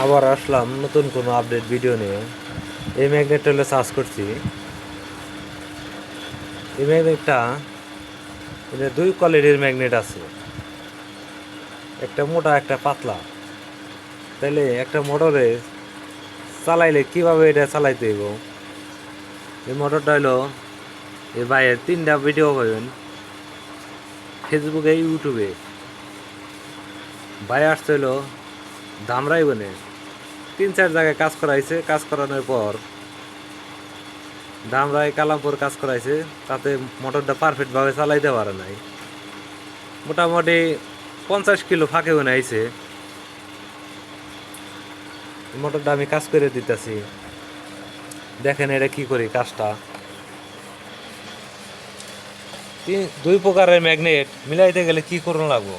আবার আসলাম নতুন কোনো আপডেট ভিডিও নিয়ে। এই ম্যাগনেটটা হলে চার্জ করছি। এই ম্যাগনেটটা এটা দুই কোয়ালিটির ম্যাগনেট আছে। একটা মোটা, একটা পাতলা। তাইলে একটা মোটরে চালাইলে কীভাবে এটা চালাইতে হইব? এই মোটরটা হলো, এই ভাইয়ের তিনটা ভিডিও পাবেন ফেসবুকে ইউটিউবে ভাই আসতে হলো ধামরাই বনে। তিন, চার জায়গায় কাজ করাইছে, কাজ করানোর পর ধামরাই কালামপুর কাজ করাইছে, তাতে মোটরটা পারফেক্টভাবে চালাইতে পারে নাই। মোটামুটি পঞ্চাশ কিলো ফাঁকে বনে আইছে। মোটরটা আমি কাজ করে দিতেছি। দেখেন এটা কি করি কাজটা। দুই প্রকারের ম্যাগনেট, মিলাইতে গেলে কি করুন লাগবো?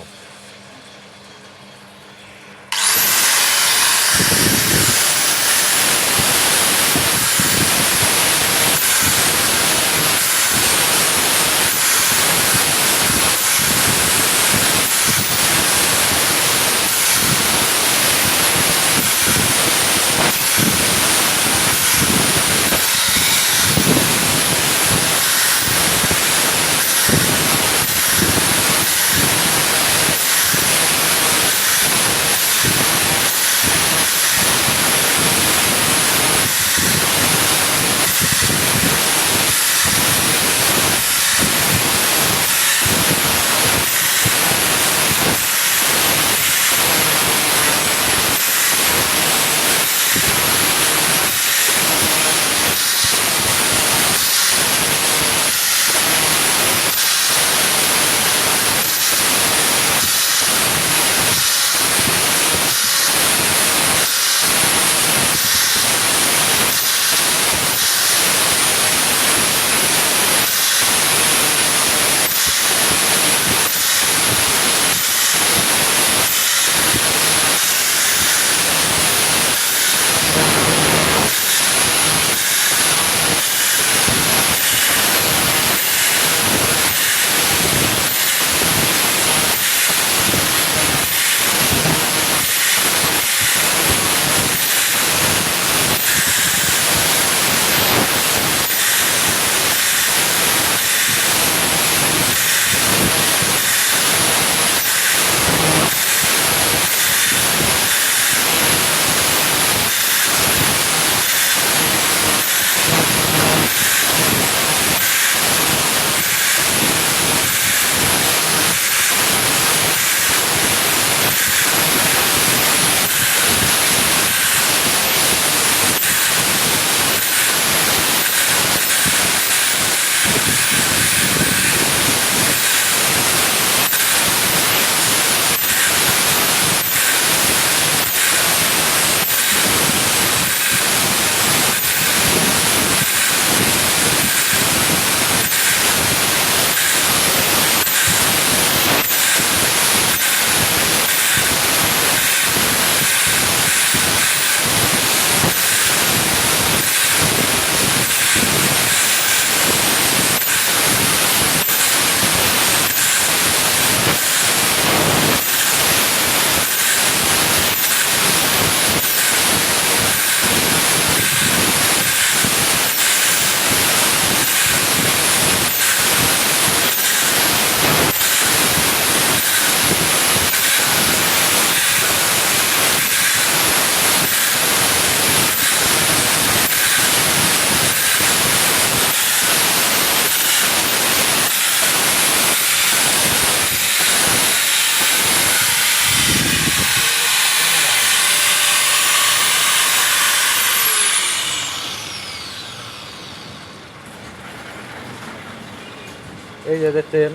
এই যে দেখছেন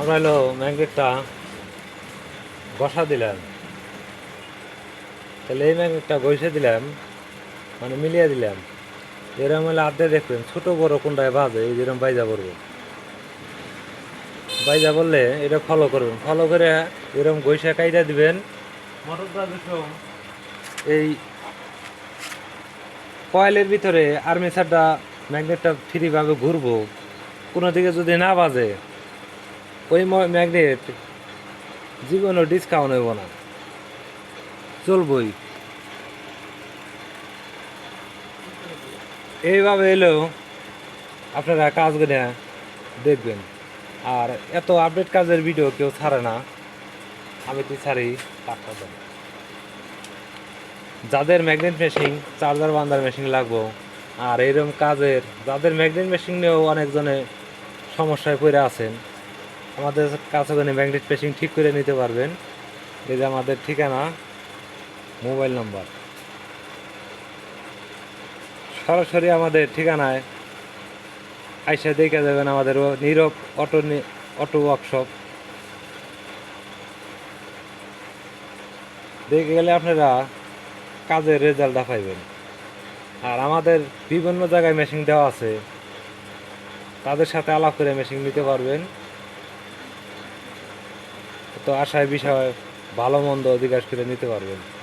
আমরা হলো ম্যাগনেটটা বসা দিলাম। তাহলে এই ম্যাগনেটটা বসে দিলাম মানে মিলিয়ে দিলাম। এরকম হলে আর্ধে দেখবেন, ছোটো বড় কোনটায় বাজে, এই যেরকম বাইজা পড়বে। বাইজা বললে এটা ফলো করবেন। ফলো করে এরকম গৈসা কাইটা দিবেন। মোটরটা দেখুন, এই কয়েলের ভিতরে আর্মেচারটা ম্যাগনেটটা ফ্রিভাবে ঘুরবো। কোনো দিকে যদি না বাজে, ওই ম্যাগনেট জীবনে ডিসকাউন্ট হইব না। চলবই। এইভাবে এলেও আপনারা কাজগুলো দেখবেন। আর এত আপডেট কাজের ভিডিও কেউ ছাড়ে না। আমি তো ছাড়ি পাঠা দেবো যাদের ম্যাগনেট মেশিন চার্জার বান্দার মেশিন লাগবো, আর এরকম কাজের, যাদের ম্যাগনেট মেশিন নিয়েও অনেকজনে সমস্যায় পড়ে আছেন, আমাদের কাছে ওখানে ম্যাগনেট মেশিন ঠিক করে নিতে পারবেন। এই যে আমাদের ঠিকানা মোবাইল নাম্বার সরাসরি আমাদের ঠিকানায় আইসা দেখে যাবেন আমাদের নীরব অটো অটো ওয়ার্কশপ দেখে গেলে আপনারা কাজের রেজাল্টটা পাইবেন। আর আমাদের বিভিন্ন জায়গায় মেশিন দেওয়া আছে। তাদের সাথে আলাপ করে মেশিন নিতে পারবেন। তো আশায়, বিষয়, ভালো মন্দ অধিকার করে নিতে পারবেন।